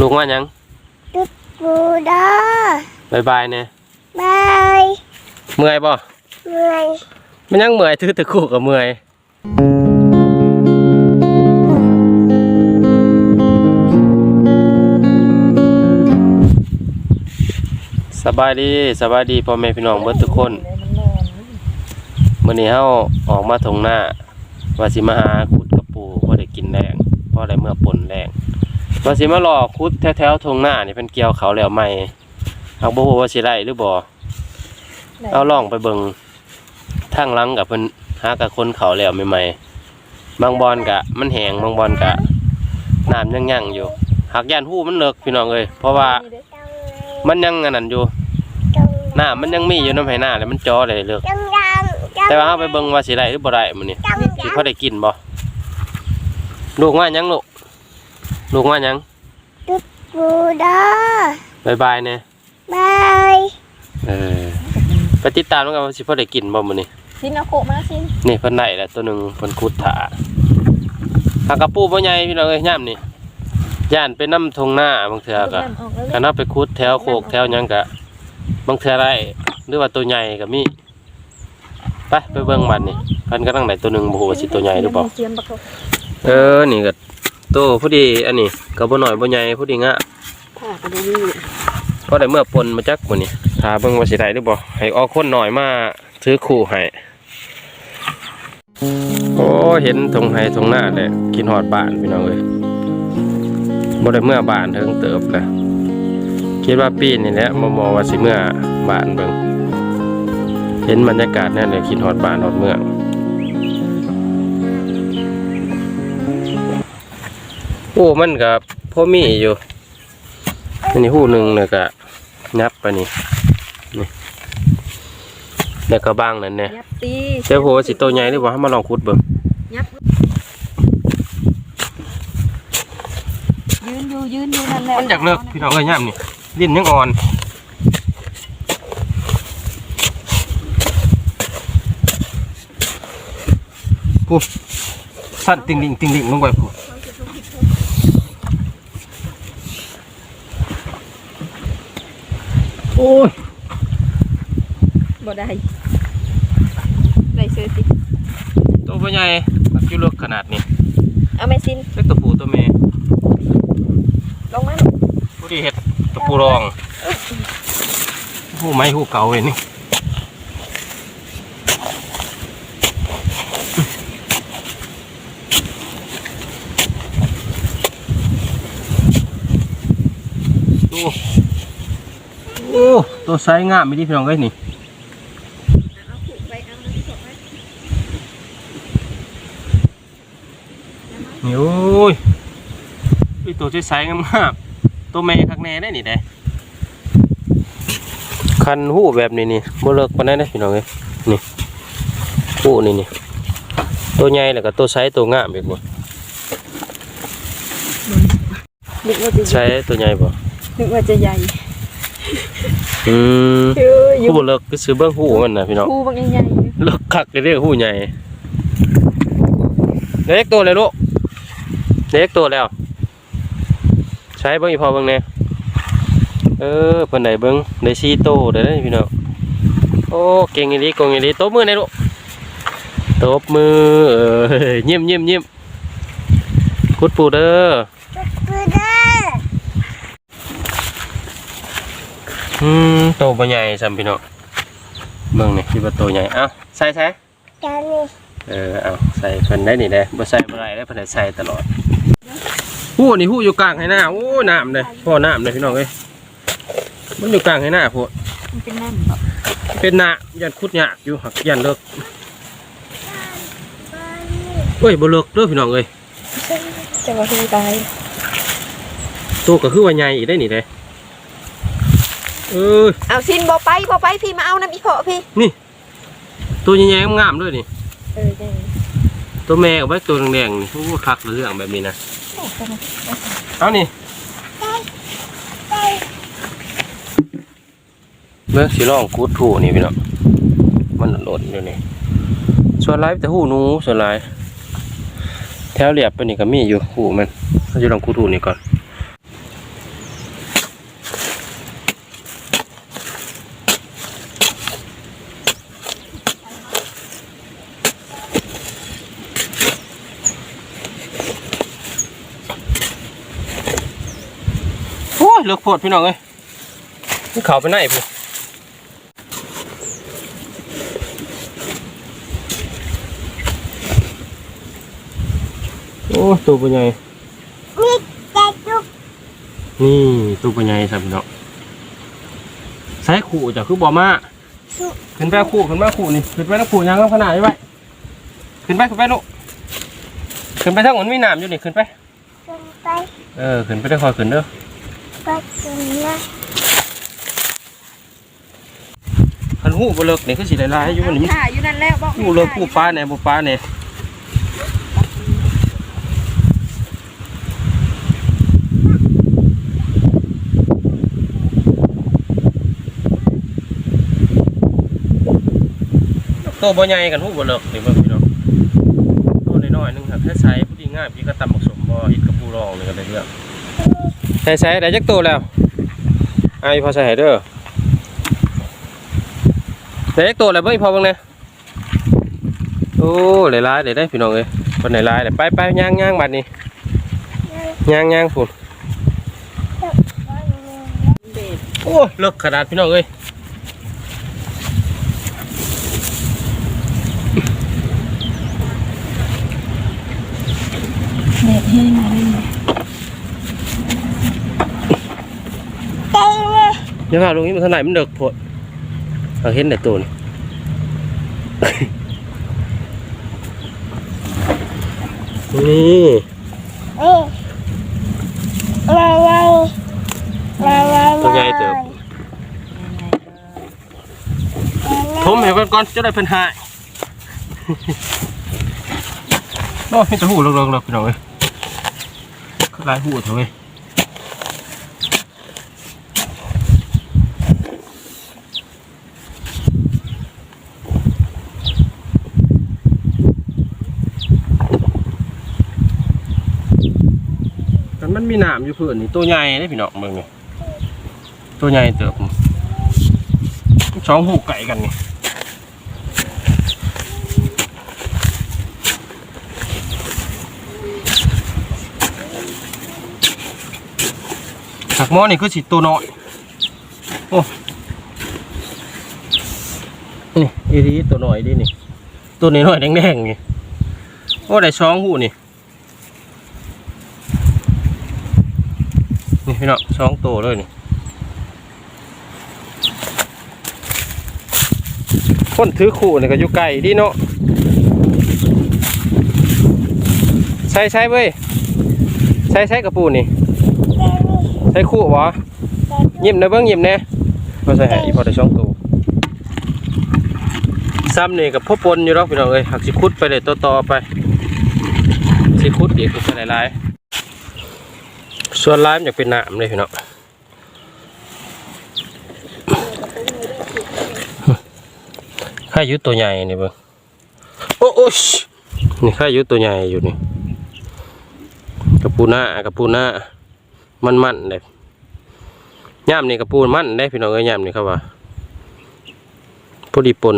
ลูกว่าหยังปูดอบายบายเนี่ยบายเมื่อยบ่เหนื่อยมันยังเมื่อยถือตะคู่กับเมื่อยสบายดีสบายดีพ่อแม่พี่น้องเบิดทุกคนมื้อนี้เฮาออกมาทงหน้าว่าสิมาหาขุดกระปูพอได้กินแรงพอได้เมื่อปนแรง ว่าสิมาหลอกขุดแถวๆทงหน้านี่เป็นเกี่ยวเขาแล้วใหม่เอาบ่ฮู้ว่าสิได้หรือบ่เอาลองไปเบิ่งทางหลังกับเพิ่นหากับคนเขาแล้วใหม่ๆบางบอนกะ มันแห้งบางบอนกะน้ำยังยังๆอยู่หากย่านหู้มันเลิกพี่น้องเอ้ยเพราะว่าจังเลยมันยังอันนั้นอยู่จังน้ำมันยังมีอยู่น้ำไหหน้าแล้วมันจ่อเลยเลิกจังจังจังแต่ว่าเอาไปเบิ่งว่าสิได้หรือบ่ได้มื้อนี้จังสิพอได้กินบ่ลูกว่าหยังลูก ลูกว่าหยังปูดอบายบายเนี่ยบายเออไปติดตามกันว่าสิพอได้กินบ่มื้อนี้ซินเอาโกะมาซินนี่เพิ่นได้แล้วตัวหนึงเพิ่นขุดถาหากกระปูบ่ใหญ่พี่น้องเอ้ยยามนี่ย่านไปนํทงหน้าบางเทื่อก็น้ำออกแล้วคันเอาไปขุดแถวโคกแถวหยังก็บางเทื่อได้หรือว่าตัวใหญ่ก็มีไปไปเบิ่งบัดนี่เพิ่นกำลังได้ตัวหนึงบ่ฮู้ว่าสิตัวใหญ่หรือเปล่าเสียมปะเขาเออนี่ก็ โตพอดีอันนี้ก็บ่น้อยบ่ใหญ่พอดีงะผ่ากระดูนี่พอได้เมื่อปนมาจักมื้อนี้ถ้าเบิ่งว่าสิได้หรือบ่ให้ออกคนหน่อยมาถือคู่ให้โอ้เห็นทงไห้ทงหน้าเลยกินฮอดบ้านพี่น้องเอ้ยบ่ได้เมื่อบ้านเทิงเติบเลยคิดว่าปีนี่แหละบ่มอว่าสิเมื่อบ้านเบิ่งเห็นบรรยากาศนั่นเลยคิดฮอดบ้านฮอดเมือง โอ้มันกับพ่อมีอยู่ อันนี้หูหนึ่งเนี่ยก็ยับไปนี่นี่แล้วก็บางนั่นเนี่ยยับตีเจ้าโหสิโตใหญ่หรือว่าให้มาลองขุดเบิ่งยับยืนอยู่ยืนอยู่นั่นแหละมันอยากเลิกพี่น้องเอ้ยย่ำนี่ลิ้นยังอ่อนปุ๊บสั่นติงลิงติงลิงลงไปปุ๊บ โอ้ยบ่ได้ได้เสื้อสิตัวพ่อใหญ่มันอยู่เลิกขนาดนี้เอาแม่ซินเล็กตัวผู้ตัวแม่ลงมาผู้ที่เห็ดตัวผู้รองหูไม้หูเก่าเลยนี่ดูโอ้ ตัวไซส์งามไม่ดีพี่น้องเอ้ยนี่เอาผูกไปเอาน้ำตกไปนี่โอ้ยนี่ตัวไซส์งามๆตัวแม่คักแน่ได้นี่ได้คันหูแบบนี้นี่บ่เลิกปานนั้นเด้อพี่น้องเอ้ยนี่หูนี่นี่ตัวใหญ่แล้วก็ตัวไซส์ตัวงามอีกบ่นึกว่าจะใช้ตัวใหญ่บ่นึกว่าจะใหญ่ อืมเอออยู่หูบ่เลิกก็ซื้อเบิ่งหูมันนะพี่น้อง คู่บางใหญ่ๆ เลิกคักเลยเด้อหูใหญ่เล็กตัวเลยลูกเล็กตัวแล้ว ใช้เบิ่งอีพอเบิ่งแน่เออเพิ่นได้เบิ่งได้4โตได้เด้อพี่น้องโอ้เก่งอีหลีเก่งอีหลีตบมือหน่อยลูกตบมือเออยิ้มยิ้มยิ้มคุดปูเด้อ ปูดอ อืมโตบ่ใหญ่ซ้ำพี่น้องเบิ่งนี่คิดว่าโตใหญ่เอ้าใส่ใส่จังนี่เออเอาใส่เพิ่นได้นี่ได้บ่ใส่บ่ได้ได้เพิ่นได้ใส่ตลอดหู้นี่หู้อยู่กลางให้หน้าโอ้น้ำเลยพ่อน้ำเลยพี่น้องเอ้ยมันอยู่กลางให้หน้าพวกมันเป็นน้ำแบบเป็นหน้ายันคุดหยากอยู่หักยันเลิกเอ้ยบ่เลิกเด้อพี่น้องเอ้ยจะว่าที่ตายตัวก็คือว่าใหญ่อีกได้นี่เด้ เอ้ยเอาซินบ่ไปบ่ไปพี่มาเอาน้ำอีเพาะพี่ตัวใหญ่ๆงามๆเลยนี่เออได้ตัวแม่เอาไว้ตัวแดงๆนี่โอ้คักเรื่องแบบนี้นะเอานี่เมื่อสิลองกูดถูนี่พี่น้องมันหล่นอยู่นี่ส่วนลายแต่หูหนูส่วนลายแถวเรียบไปนี่ก็มีอยู่หูมันเราจะลองกูดถูนี่ก่อน โพดพี่น้องเอ้ยนี่เขาไปไหนพี่โอ้ตัวเป็นไงมีแต่จุกนี่ตัวเป็นไงสับพี่น้องใช้ขู่จ้ะคือบ่มาจุกขึ้นไปเอาขู่ขึ้นไปเอาขู่นี่ขึ้นไปแล้วขู่ยังขนาดนี้ไว้ขึ้นไปขึ้นไปลูกขึ้นไปทั้งหมดมีหนามอยู่นี่ขึ้นไปจนไป เออ ขึ้นไปได้คอยขึ้นเด้อ ไปจนนะคันหูบ่เลิกนี่คือสิได้ลายอยู่นี่ถ่ายอยู่นั่นแล้วบอกหูเลิกหูปลาแหน่บ่ปลาแหน่ตัวบ่ใหญ่กันหูบ่เลิกนี่เบิ่งพี่น้องตัวน้อยๆหนึงครับแค่ใช้ผู้ดีง่ายพี่ก็ตำบักสมบ่เฮ็ดกับปูรองนี่ก็ได้เรื่อง ใช้ใช้ได้จักตัวแล้วไอ้พอใส่ให้เด้อได้จักตัวแล้วเบิ่งอีพอเบิ่งแหน่โอ้หลายๆเดี๋ยได้พี่น้องเอ้ยคนหลายเดี๋ยไปไปย่างย่างบัดนี้ย่างย่างฝุ่นโอ้เลิกขนาดพี่น้องเอ้ย เด็ดแห้งมาเลย เต็งเลย เดี๋ ยวพาลุงนี้มันเท่าไหร่มันเด็กโพดเอาเห็นแต่ตัวนี่นี่เอ้ยนายนายนายนายตัวใหญ่เติบทมให้เพิ่นก่อนจะได้เพิ่นหายโอ้มีแต่หูเลิกๆๆพี่น้องเอ้ยหลายหูเถอะเว้ย กันมันมีหนามอยู่เพื่อนนี่ตัวใหญ่ได้พี่น้องเบิ่งนี่ตัวใหญ่เติบนี่สองหูไก่กันนี่หักหม้อนี่คือสิตัวน้อยโอ้นี่อีรีตัวน้อยดินี่ ตัวน้อยๆแดงๆนี่โอ้ได้สองหูนี่ พี่น้องสองตัวเลยนี่คนถือขู่นี่ก็อยู่ไกลดีเนาะใช่ใช่เว้ยใช่ใช่กระปูนี่ใช่ขู่วะยิ้มนะเบิ้งยิ้มแน่มาใส่ให้อีพอได้สองตัวซ้ำนี่กับพ่อปนอยู่รอกพี่น้องเอ้ยหักสิคุดไปเลยต่อๆไปสิคุดอีกก็ใส่หลายๆ ส่วนร้ายมันอยากเป็นหนามเลยพี่น้องข้ายุตัวใหญ่นี่เบิ่งโอ้โอ้นี่ข้ายุตัวใหญ่อยู่นี่กระปูหน้ากระปูหน้ามันมันเลยย่ามนี่กระปูมันได้พี่น้องเอ้ยย่ามนี่ครับว่าพอดีปน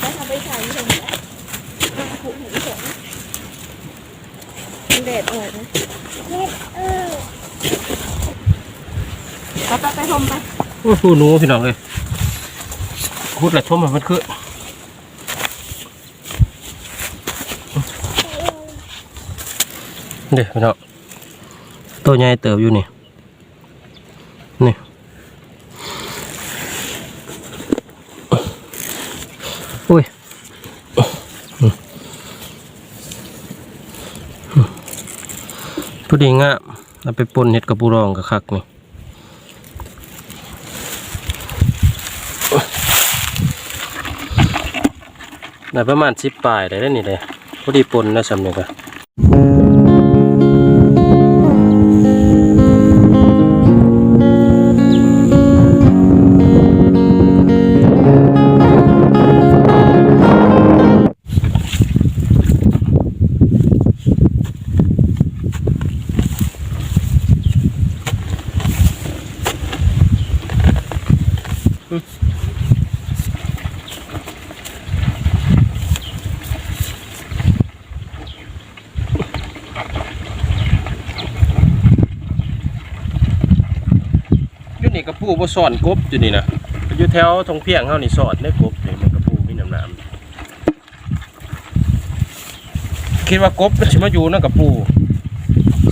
แล้วทำไปถ่ายอยู่ตรงนี้ผูกหูเฉย มันเด็ดออกนะเออไปไปไปชมไปโอ้โหหนูพี่น้องเลยคุดละชมมันคือเดี๋ยวพี่น้องตัวใหญ่เติบอยู่นี่นี่อุ้ย พอดีงะเอาไปปนเห็ดกับปูรองกับคักนี่ได้ประมาณสิบปลายได้แล้วนี่เลยพอดีปนนะสำเนียงอะ นี่กระปูบ่ซ่อนกบอยู่นี่นะอยู่แถวทงเพียงเฮานี่ซ่อนได้กบนี่มันกระปูมีน้ำน้ำคิดว่ากบมันสิมาอยู่นำกระปู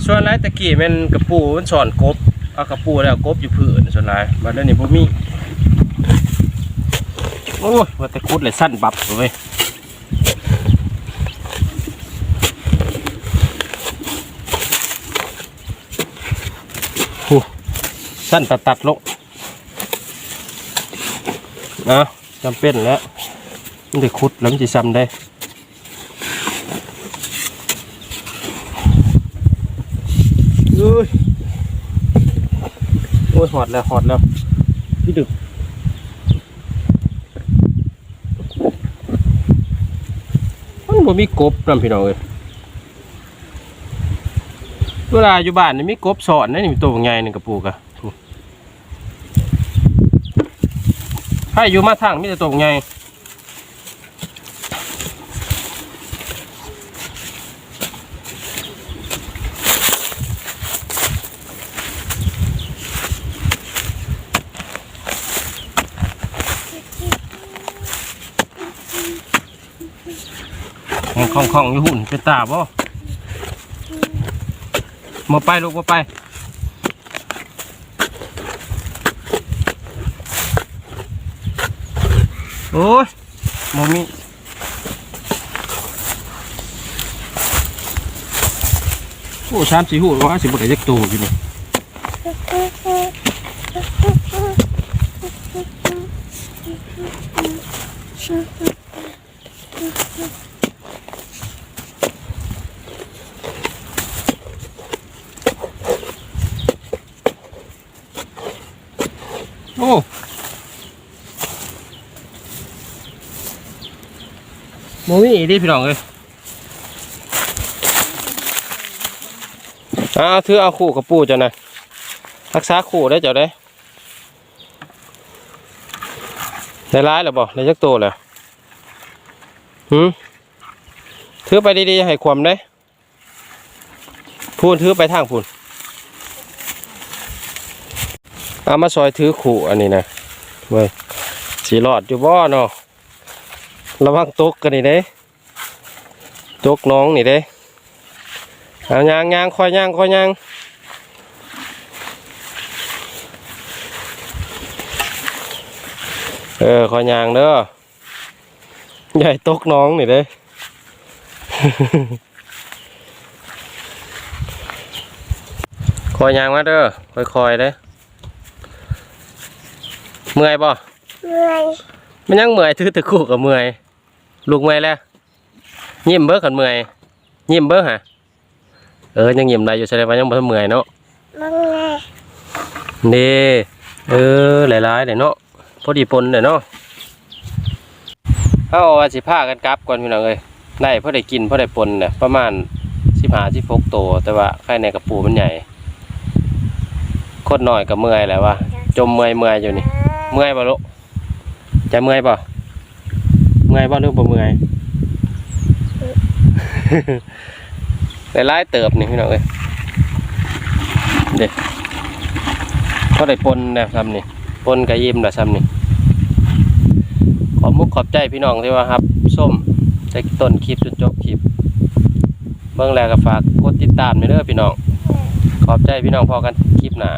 ส่วนหลายตะกี้ม่นกระปูมันซ่อนกบเอากระปูแล้วกบอยู่พื้นส่วนไหลายบัดนี้บ่มีโอ้ว่าแต่คุดเลยสั้นบับเว้ย สั้นตัดตัดลงนะจำเป็นแล้วมันได้ขุดแล้วมันจะซ้ำได้เอ้ยโอ้ยหอดแล้วหอดแล้ว พี่ดึกมันบ่มีกบนำพี่น้องเอ้ยเวลาอยู่บ้านนี่มีกบสอนนะนี่มีตัวใหญ่หนึ่งกระปูกอะ ถ้าอยู่มาทางมีแต่ตัวใหญ่ของของของอยู่หุ่นเป็นตาบ่มาไปลูกมาไป โอ้ยมมีโอ้ชามสีหูว่าสิบได้จักตัวอยู่นี่โอ้ โมมีอีดิพี่น้องเลยอ่าถือเอาคู่กับปูเจ้านะรักษาคู่ได้เจ้าได้ได้ร้ายหรือบ่ได้จักตัวเลยหืมถือไปดีๆให้ความได้พูนถือไปทางพูนเอามาซอยถือขู่อันนี้นะเว้ยสีหลอดอยู่บ่เนาะ ระวังตกกันนี่เด้ตกน้องนี่เด้เอายางยางคอยยางคอยยางเออคอยยางเด้อใหญ่ตกน้องนี่เด้ คอยยางมาเด้อคอยๆเด้เมื่อยบ่เหนื่อยมันยังเมื่อยถือตะคู่กับเมื่อย ลูกเมื่อยแล้วยิ้มเบิ้กันเมื่อยยิ้มเบิ้ฮะเออยังยิ้มได้อยู่แสดงว่ายังบ่ทันเมื่อยเนาะมังไงนี่เออหลายๆเดี๋ยวเนาะพอดีปนเดี๋ยวเนาะเอาว่าสิพากันกลับก่อนพี่น้องเอ้ยได้พอได้กินพอได้ปนเนี่ยประมาณสิบห้าสิบหกตัวแต่ว่าไข่ในกระปูมันใหญ่โคตรหน่อยกับเมื่อยแหละว่าจมเมื่อยเมื่อยอยู่นี่ เมื่อยบ่ลูกจะเมื่อยบ่เมื่อยบ่หรือบ่เมื่อยได้ไล่เติบนี่พี่น้องเอ้ยเด็กก็ได้ปนนะซ้ำนี่ปนกระยิมนะซ้ำนี่ขอบมุกขอบใจพี่น้องที่ว่าครับส้มจากต้นคลิปจนจบคลิปเบื้องแรกก็ฝากกดติดตามในเด้อพี่น้อง ขอบใจพี่น้องพอกันคลิปหน้า